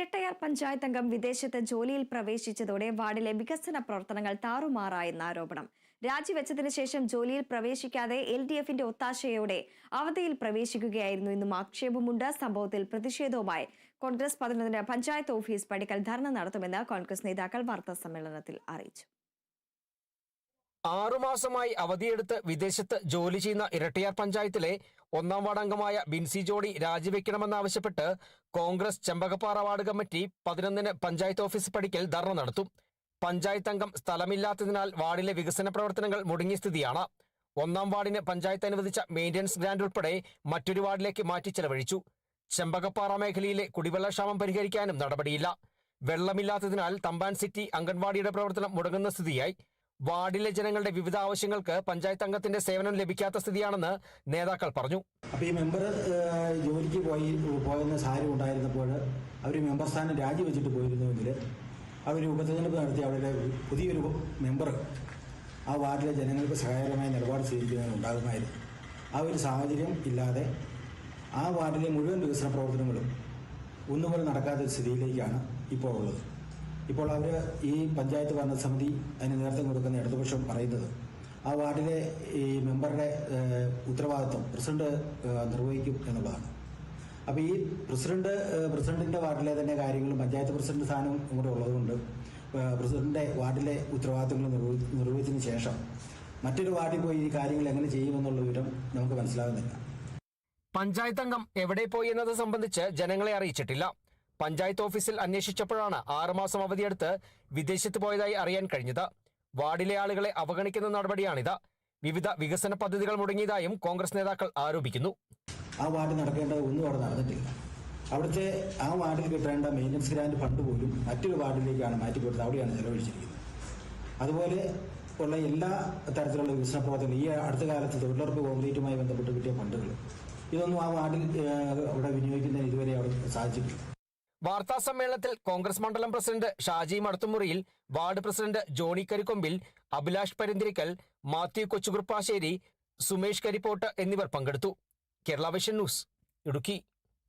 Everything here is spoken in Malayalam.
ഇരട്ടയാർ പഞ്ചായത്ത് അംഗം വിദേശത്ത് ജോലിയിൽ പ്രവേശിച്ചതോടെ വാർഡിലെ വികസന പ്രവർത്തനങ്ങൾ താറുമാറായെന്ന ആരോപണം. രാജിവെച്ചതിന് ശേഷം ജോലിയിൽ പ്രവേശിക്കാതെ എൽ ഡി എഫിന്റെ ഒത്താശയോടെ അവധിയിൽ പ്രവേശിക്കുകയായിരുന്നു എന്നും ആക്ഷേപമുണ്ട്. സംഭവത്തിൽ പ്രതിഷേധവുമായി കോൺഗ്രസ് പതിനൊന്നിന് പഞ്ചായത്ത് ഓഫീസ് പടിക്കൽ ധർണ നടത്തുമെന്ന് കോൺഗ്രസ് നേതാക്കൾ വാർത്താ സമ്മേളനത്തിൽ അറിയിച്ചു. ആറുമാസമായി അവധിയെടുത്ത് വിദേശത്ത് ജോലി ചെയ്യുന്ന ഇരട്ടിയാർ പഞ്ചായത്തിലെ ഒന്നാം വാർഡ് അംഗമായ ബിൻസി ജോഡി രാജിവെക്കണമെന്നാവശ്യപ്പെട്ട് കോൺഗ്രസ് ചെമ്പകപ്പാറ വാർഡ് കമ്മിറ്റി പതിനൊന്നിന് പഞ്ചായത്ത് ഓഫീസ് പടിക്കൽ ധർണ നടത്തും. പഞ്ചായത്ത് അംഗം സ്ഥലമില്ലാത്തതിനാൽ വാർഡിലെ വികസന പ്രവർത്തനങ്ങൾ മുടങ്ങിയ സ്ഥിതിയാണ്. ഒന്നാം വാർഡിന് പഞ്ചായത്ത് അനുവദിച്ച മെയിന്റനൻസ് ഗ്രാന്റ് ഉൾപ്പെടെ മറ്റൊരു വാർഡിലേക്ക് മാറ്റി ചെലവഴിച്ചു. ചെമ്പകപ്പാറ മേഖലയിലെ കുടിവെള്ളക്ഷാമം പരിഹരിക്കാനും നടപടിയില്ല. വെള്ളമില്ലാത്തതിനാൽ തമ്പാൻ സിറ്റി അംഗൻവാടിയുടെ പ്രവർത്തനം മുടങ്ങുന്ന സ്ഥിതിയായി. വാർഡിലെ ജനങ്ങളുടെ വിവിധ ആവശ്യങ്ങൾക്ക് പഞ്ചായത്ത് അംഗത്തിന്റെ സേവനം ലഭിക്കാത്ത സ്ഥിതിയാണെന്ന് നേതാക്കൾ പറഞ്ഞു. അപ്പൊ ഈ മെമ്പർ ജോലിക്ക് പോയി പോയെന്ന സാഹചര്യം ഉണ്ടായിരുന്നപ്പോൾ അവർ മെമ്പർ സ്ഥാനം രാജിവെച്ചിട്ട് പോയിരുന്നുവെങ്കിൽ അവർ ഉപതെരഞ്ഞെടുപ്പ് നടത്തി അവിടെ പുതിയൊരു മെമ്പർ ആ വാർഡിലെ ജനങ്ങൾക്ക് സഹായകരമായ നിലപാട് സ്വീകരിക്കുന്നതിന് ഉണ്ടാകുമായിരുന്നു. ആ ഒരു സാഹചര്യം ഇല്ലാതെ ആ വാർഡിലെ മുഴുവൻ വികസന പ്രവർത്തനങ്ങളും ഒന്നുപോലെ നടക്കാത്ത സ്ഥിതിയിലേക്കാണ് ഇപ്പോൾ ഉള്ളത്. ഇപ്പോൾ അവർ ഈ പഞ്ചായത്ത് ഭരണസമിതി അതിന് നേതൃത്വം കൊടുക്കുന്ന ഇടതുപക്ഷം പറയുന്നത് ആ വാർഡിലെ ഈ മെമ്പറുടെ ഉത്തരവാദിത്വം പ്രസിഡന്റ് നിർവഹിക്കും എന്നുള്ളതാണ്. അപ്പോൾ ഈ പ്രസിഡന്റ് പ്രസിഡന്റിന്റെ വാർഡിലെ തന്നെ കാര്യങ്ങളും പഞ്ചായത്ത് പ്രസിഡന്റ് സ്ഥാനവും കൂടെ ഉള്ളതുകൊണ്ട് പ്രസിഡന്റിന്റെ വാർഡിലെ ഉത്തരവാദിത്തങ്ങൾ നിർവഹി നിർവഹിച്ചതിന് ശേഷം മറ്റൊരു വാർഡിൽ പോയി ഈ കാര്യങ്ങൾ എങ്ങനെ ചെയ്യുമെന്നുള്ള വിവരം നമുക്ക് മനസ്സിലാകുന്നില്ല. പഞ്ചായത്ത് അംഗം എവിടെ പോയി എന്നത് സംബന്ധിച്ച് ജനങ്ങളെ അറിയിച്ചിട്ടില്ല. പഞ്ചായത്ത് ഓഫീസിൽ അന്വേഷിച്ചപ്പോഴാണ് ആറുമാസം അവധിയെടുത്ത് വിദേശത്ത് പോയതായി അറിയാൻ കഴിഞ്ഞത്. വാർഡിലെ ആളുകളെ അവഗണിക്കുന്ന നടപടിയാണിത്. വിവിധ വികസന പദ്ധതികൾ മുടങ്ങിയതായും കോൺഗ്രസ് നേതാക്കൾ ആരോപിക്കുന്നു. ആ വാർഡ് നടക്കേണ്ടത് ഒന്നും അവിടെ നടന്നിട്ടില്ല. അവിടുത്തെ ആ വാർഡിൽ കിട്ടേണ്ട മെയിന്റനൻസ് ഗ്രാൻഡ് ഫണ്ട് പോലും മറ്റൊരു വാർഡിലേക്കാണ് മാറ്റിക്കൊടുത്തത്. അവിടെയാണ് ചെലവഴിച്ചിരിക്കുന്നത്. അതുപോലെ ഉള്ള എല്ലാ തരത്തിലുള്ള വികസന പ്രവർത്തനങ്ങൾ ഈ അടുത്ത കാലത്ത് തൊഴിലുറപ്പ് കോൺക്രീറ്റുമായി ബന്ധപ്പെട്ട് കിട്ടിയ ഫണ്ടുകൾ ഇതൊന്നും ആ വാർഡിൽ അവിടെ വിനിയോഗിക്കുന്നതിന് ഇതുവരെ അവിടെ സാധിച്ചിട്ടില്ല. വാർത്താ സമ്മേളനത്തിൽ കോൺഗ്രസ് മണ്ഡലം president Shaji Madathumuriyil ward president Johny Karikkombil Abhilash Parinthirikkal Mathew Kochukuruppassery Sumesh Karippott എന്നിവർ പങ്കെടുത്തു. കേരള വിഷൻ ന്യൂസ് ഇടുക്കി.